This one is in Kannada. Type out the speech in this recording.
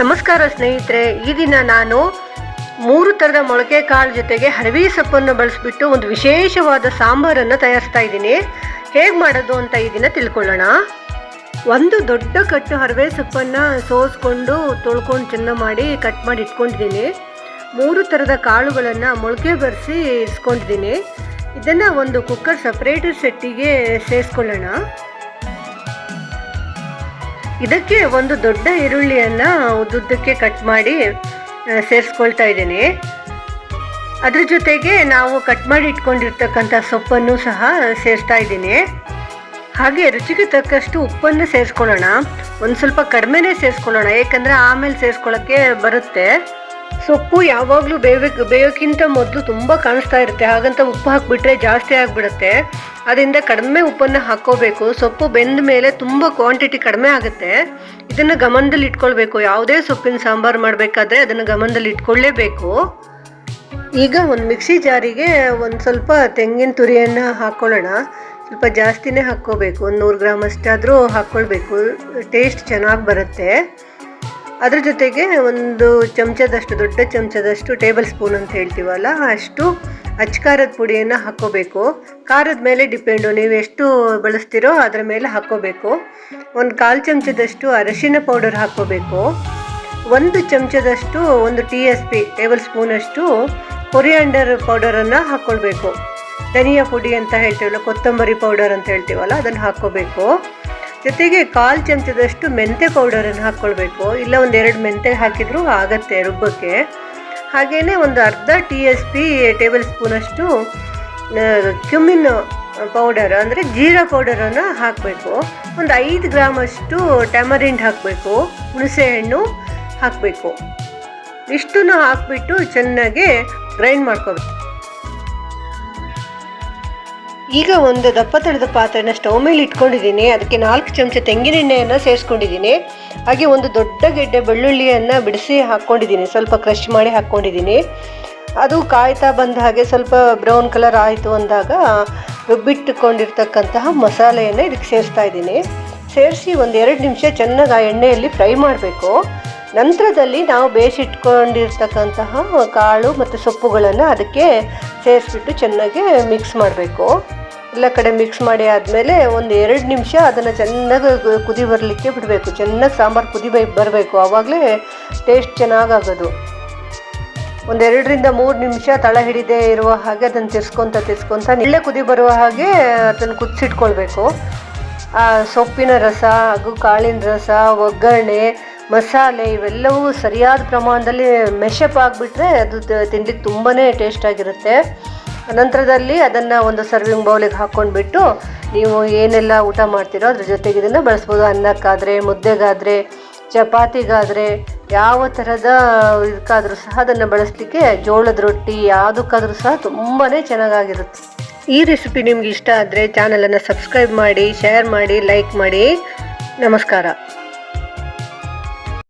ನಮಸ್ಕಾರ ಸ್ನೇಹಿತರೆ, ಈ ದಿನ ನಾನು ಮೂರು ಥರದ ಮೊಳಕೆ ಕಾಳು ಜೊತೆಗೆ ಹರವಿ ಸೊಪ್ಪನ್ನು ಬಳಸಿಬಿಟ್ಟು ಒಂದು ವಿಶೇಷವಾದ ಸಾಂಬಾರನ್ನು ತಯಾರಿಸ್ತಾ ಇದ್ದೀನಿ. ಹೇಗೆ ಮಾಡೋದು ಅಂತ ಈ ದಿನ ತಿಳ್ಕೊಳ್ಳೋಣ. ಒಂದು ದೊಡ್ಡ ಕಟ್ಟು ಹರವೆ ಸೊಪ್ಪನ್ನು ಸೋಸ್ಕೊಂಡು ತೊಳ್ಕೊಂಡು ಚೆನ್ನಾಗಿ ಮಾಡಿ ಕಟ್ ಮಾಡಿ ಇಟ್ಕೊಂಡಿದ್ದೀನಿ. ಮೂರು ಥರದ ಕಾಳುಗಳನ್ನು ಮೊಳಕೆ ಬರೆಸಿ ಇಸ್ಕೊಂಡಿದ್ದೀನಿ. ಇದನ್ನು ಒಂದು ಕುಕ್ಕರ್ ಸಪ್ರೇಟ್ ಸೆಟ್ಟಿಗೆ ಸೇರಿಸ್ಕೊಳ್ಳೋಣ ಇದಕ್ಕೆ ಒಂದು ದೊಡ್ಡ ಈರುಳ್ಳಿಯನ್ನು ಉದ್ದುದ್ದಕ್ಕೆ ಕಟ್ ಮಾಡಿ ಸೇರಿಸ್ಕೊಳ್ತಾ ಇದ್ದೀನಿ. ಅದ್ರ ಜೊತೆಗೆ ನಾವು ಕಟ್ ಮಾಡಿ ಇಟ್ಕೊಂಡಿರ್ತಕ್ಕಂಥ ಸೊಪ್ಪನ್ನು ಸಹ ಸೇರಿಸ್ತಾ ಇದ್ದೀನಿ. ಹಾಗೆ ರುಚಿಗೆ ತಕ್ಕಷ್ಟು ಉಪ್ಪನ್ನು ಸೇರಿಸ್ಕೊಳ್ಳೋಣ. ಒಂದು ಸ್ವಲ್ಪ ಕಡಿಮೆನೇ ಸೇರಿಸ್ಕೊಳ್ಳೋಣ, ಏಕೆಂದರೆ ಆಮೇಲೆ ಸೇರಿಸ್ಕೊಳ್ಳೋಕ್ಕೆ ಬರುತ್ತೆ. ಸೊಪ್ಪು ಯಾವಾಗಲೂ ಬೇಯಬೇಕು, ಬೇಯೋಕ್ಕಿಂತ ಮೊದಲು ತುಂಬ ಕಾಣಿಸ್ತಾ ಇರುತ್ತೆ. ಹಾಗಂತ ಉಪ್ಪು ಹಾಕಿಬಿಟ್ರೆ ಜಾಸ್ತಿ ಆಗಿಬಿಡುತ್ತೆ. ಅದರಿಂದ ಕಡಿಮೆ ಉಪ್ಪನ್ನು ಹಾಕ್ಕೋಬೇಕು ಸೊಪ್ಪು ಬೆಂದ ಮೇಲೆ ತುಂಬ ಕ್ವಾಂಟಿಟಿ ಕಡಿಮೆ ಆಗುತ್ತೆ. ಇದನ್ನು ಗಮನದಲ್ಲಿ ಇಟ್ಕೊಳ್ಬೇಕು. ಯಾವುದೇ ಸೊಪ್ಪಿನ ಸಾಂಬಾರು ಮಾಡಬೇಕಾದ್ರೆ ಅದನ್ನು ಗಮನದಲ್ಲಿ ಇಟ್ಕೊಳ್ಳೇಬೇಕು. ಈಗ ಒಂದು ಮಿಕ್ಸಿ ಜಾರಿಗೆ ಒಂದು ಸ್ವಲ್ಪ ತೆಂಗಿನ ತುರಿಯನ್ನು ಹಾಕ್ಕೊಳ್ಳೋಣ ಸ್ವಲ್ಪ ಜಾಸ್ತಿನೇ ಹಾಕ್ಕೋಬೇಕು. ಒಂದು ನೂರು ಗ್ರಾಮ್ ಅಷ್ಟಾದರೂ ಹಾಕ್ಕೊಳ್ಬೇಕು. ಟೇಸ್ಟ್ ಚೆನ್ನಾಗಿ ಬರುತ್ತೆ. ಅದ್ರ ಜೊತೆಗೆ ಒಂದು ಚಮಚದಷ್ಟು, ದೊಡ್ಡ ಚಮಚದಷ್ಟು ಟೇಬಲ್ ಸ್ಪೂನ್ ಅಂತ ಹೇಳ್ತೀವಲ್ಲ, ಅಷ್ಟು ಅಚ್ಕಾರದ ಪುಡಿಯನ್ನು ಹಾಕ್ಕೋಬೇಕು. ಖಾರದ ಮೇಲೆ ಡಿಪೆಂಡು, ನೀವು ಎಷ್ಟು ಬಳಸ್ತೀರೋ ಅದರ ಮೇಲೆ ಹಾಕ್ಕೋಬೇಕು. ಒಂದು ಕಾಲು ಚಮಚದಷ್ಟು ಅರಶಿನ ಪೌಡರ್ ಹಾಕ್ಕೋಬೇಕು. ಒಂದು ಚಮಚದಷ್ಟು ಒಂದು ಟಿ ಎಸ್ ಪಿ ಟೇಬಲ್ ಸ್ಪೂನಷ್ಟು ಕೊರಿಯಾಂಡರ್ ಪೌಡರನ್ನು ಹಾಕ್ಕೊಳ್ಬೇಕು. ಧನಿಯಾ ಪುಡಿ ಅಂತ ಹೇಳ್ತೀವಲ್ಲ, ಕೊತ್ತಂಬರಿ ಪೌಡರ್ ಅಂತ ಹೇಳ್ತೀವಲ್ಲ, ಅದನ್ನು ಹಾಕ್ಕೋಬೇಕು. ಜೊತೆಗೆ ಕಾಲು ಚಮಚದಷ್ಟು ಮೆಂತೆ ಪೌಡರನ್ನು ಹಾಕ್ಕೊಳ್ಬೇಕು. ಇಲ್ಲ ಒಂದು ಎರಡು ಮೆಂತೆ ಹಾಕಿದರೂ ಆಗತ್ತೆ ರುಬ್ಬಕ್ಕೆ. ಹಾಗೆಯೇ ಒಂದು ಅರ್ಧ ಟಿ ಎಸ್ ಪಿ ಟೇಬಲ್ ಸ್ಪೂನಷ್ಟು ಕ್ಯುಮಿನ್ ಪೌಡರ್ ಅಂದರೆ ಜೀರಾ ಪೌಡರನ್ನು ಹಾಕಬೇಕು. ಒಂದು ಐದು ಗ್ರಾಮಷ್ಟು ಟ್ಯಾಮರಿಂಡ್ ಹಾಕಬೇಕು. ಹುಣಸೆಹಣ್ಣು ಹಾಕಬೇಕು. ಇಷ್ಟನ್ನು ಹಾಕಿಬಿಟ್ಟು ಚೆನ್ನಾಗಿ ಗ್ರೈಂಡ್ ಮಾಡ್ಕೋಬೇಕು. ಈಗ ಒಂದು ದಪ್ಪ ತಳದ ಪಾತ್ರೆನ ಸ್ಟವ್ ಮೇಲೆ ಇಟ್ಕೊಂಡಿದ್ದೀನಿ. ಅದಕ್ಕೆ ನಾಲ್ಕು ಚಮಚ ತೆಂಗಿನೆಣ್ಣೆಯನ್ನು ಸೇರಿಸ್ಕೊಂಡಿದ್ದೀನಿ. ಹಾಗೆ ಒಂದು ದೊಡ್ಡ ಗೆಡ್ಡೆ ಬೆಳ್ಳುಳ್ಳಿಯನ್ನು ಬಿಡಿಸಿ ಹಾಕ್ಕೊಂಡಿದ್ದೀನಿ. ಸ್ವಲ್ಪ ಕ್ರಷ್ ಮಾಡಿ ಹಾಕ್ಕೊಂಡಿದ್ದೀನಿ. ಅದು ಕಾಯ್ತಾ ಬಂದ ಹಾಗೆ ಸ್ವಲ್ಪ ಬ್ರೌನ್ ಕಲರ್ ಆಯಿತು ಅಂದಾಗ ರುಬ್ಬಿಟ್ಟುಕೊಂಡಿರ್ತಕ್ಕಂತಹ ಮಸಾಲೆಯನ್ನು ಇದಕ್ಕೆ ಸೇರಿಸ್ತಾ ಇದ್ದೀನಿ. ಸೇರಿಸಿ ಒಂದು ಎರಡು ನಿಮಿಷ ಚೆನ್ನಾಗಿ ಆ ಎಣ್ಣೆಯಲ್ಲಿ ಫ್ರೈ ಮಾಡಬೇಕು. ನಂತರದಲ್ಲಿ ನಾವು ಬೇಯಿಸಿಟ್ಕೊಂಡಿರ್ತಕ್ಕಂತಹ ಕಾಳು ಮತ್ತು ಸೊಪ್ಪುಗಳನ್ನು ಅದಕ್ಕೆ ಸೇರಿಸ್ಬಿಟ್ಟು ಚೆನ್ನಾಗಿ ಮಿಕ್ಸ್ ಮಾಡಬೇಕು. ಎಲ್ಲ ಕಡೆ ಮಿಕ್ಸ್ ಮಾಡಿ ಆದಮೇಲೆ ಒಂದು ಎರಡು ನಿಮಿಷ ಅದನ್ನು ಚೆನ್ನಾಗಿ ಕುದಿ ಬರಲಿಕ್ಕೆ ಬಿಡಬೇಕು. ಚೆನ್ನಾಗಿ ಸಾಂಬಾರು ಕುದಿ ಬರಬೇಕು. ಆವಾಗಲೇ ಟೇಸ್ಟ್ ಚೆನ್ನಾಗಾಗೋದು. ಒಂದೆರಡರಿಂದ ಮೂರು ನಿಮಿಷ ತಳ ಹಿಡಿದೇ ಇರುವ ಹಾಗೆ ಅದನ್ನು ತಿರ್ಸ್ಕೊತ ತಿರ್ಸ್ಕೊತ ನಿಳ್ಳೆ ಕುದಿ ಬರುವ ಹಾಗೆ ಅದನ್ನು ಕುದಿಸಿಟ್ಕೊಳ್ಬೇಕು. ಆ ಸೊಪ್ಪಿನ ರಸ, ಹಾಗೂ ಕಾಳಿನ ರಸ, ಒಗ್ಗರಣೆ, ಮಸಾಲೆ ಇವೆಲ್ಲವೂ ಸರಿಯಾದ ಪ್ರಮಾಣದಲ್ಲಿ ಮೆಶಪ್ ಆಗಿಬಿಟ್ರೆ ಅದು ತಿಂಡಿಗೆ ತುಂಬಾ ಟೇಸ್ಟಾಗಿರುತ್ತೆ ನಂತರದಲ್ಲಿ ಅದನ್ನು ಒಂದು ಸರ್ವಿಂಗ್ ಬೌಲಿಗೆ ಹಾಕ್ಕೊಂಡ್ಬಿಟ್ಟು ನೀವು ಏನೆಲ್ಲ ಊಟ ಮಾಡ್ತೀರೋ ಅದ್ರ ಜೊತೆಗೆ ಇದನ್ನು ಬಳಸ್ಬೋದು. ಅನ್ನಕ್ಕಾದರೆ, ಮುದ್ದೆಗಾದರೆ, ಚಪಾತಿಗಾದರೆ, ಯಾವ ಥರದ ಇದಕ್ಕಾದರೂ ಸಹ ಅದನ್ನು ಬಳಸಲಿಕ್ಕೆ ಜೋಳದ ರೊಟ್ಟಿ ಯಾವುದಕ್ಕಾದರೂ ಸಹ ತುಂಬಾ ಚೆನ್ನಾಗಾಗಿರುತ್ತೆ. ಈ ರೆಸಿಪಿ ನಿಮ್ಗೆ ಇಷ್ಟ ಆದರೆ ಚಾನಲನ್ನು ಸಬ್ಸ್ಕ್ರೈಬ್ ಮಾಡಿ ಶೇರ್ ಮಾಡಿ ಲೈಕ್ ಮಾಡಿ. ನಮಸ್ಕಾರ.